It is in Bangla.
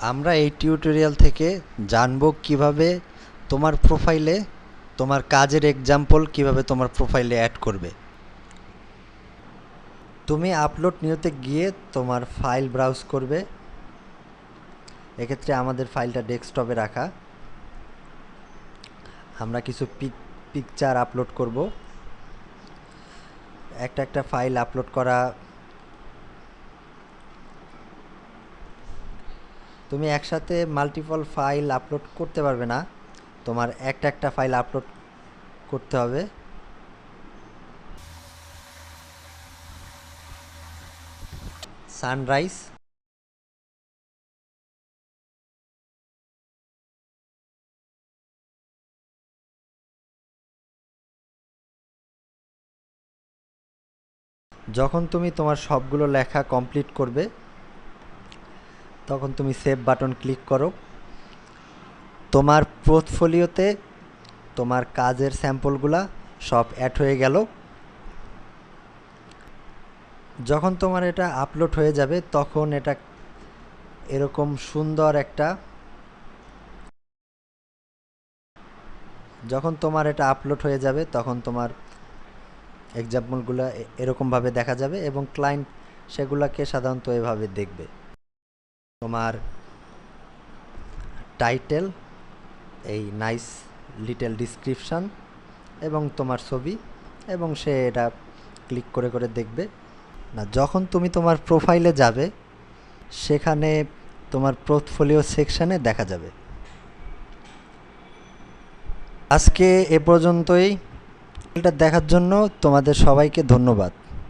আমরা এই টিউটোরিয়াল থেকে জানব কীভাবে তোমার প্রোফাইলে তোমার কাজের এক্সাম্পল কীভাবে তোমার প্রোফাইলে অ্যাড করবে। তুমি আপলোড নিউতে গিয়ে তোমার ফাইল ব্রাউজ করবে। এক্ষেত্রে আমাদের ফাইলটা ডেস্কটপে রাখা। আমরা কিছু পিক পিকচার আপলোড করব। একটা একটা ফাইল আপলোড করা তুমি একসাথে মাল্টিপল ফাইল আপলোড করতে পারবে না। তোমার একটা একটা ফাইল আপলোড করতে হবে। সানরাইজ যখন তুমি তোমার সবগুলো লেখা কমপ্লিট করবে তখন তুমি সেভ বাটন ক্লিক করো। তোমার পোর্টফোলিওতে তোমার কাজের স্যাম্পলগুলা সব অ্যাড হয়ে গেল। যখন তোমার এটা আপলোড হয়ে যাবে, তখন এটা এরকম সুন্দর একটা যখন তোমার এটা আপলোড হয়ে যাবে, তখন তোমার এক্সাম্পলগুলো এরকমভাবে দেখা যাবে এবং ক্লায়েন্ট সেগুলোকে সাধারণত এভাবে দেখবে। তোমার টাইটেল এই নাইস লিটল ডিসক্রিপশান এবং তোমার ছবি এবং সে এটা ক্লিক করে করে দেখবে। না, যখন তুমি তোমার প্রোফাইলে যাবে, সেখানে তোমার পোর্টফোলিও সেকশানে দেখা যাবে। আজকে এ পর্যন্তই। এটা দেখার জন্য তোমাদের সবাইকে ধন্যবাদ।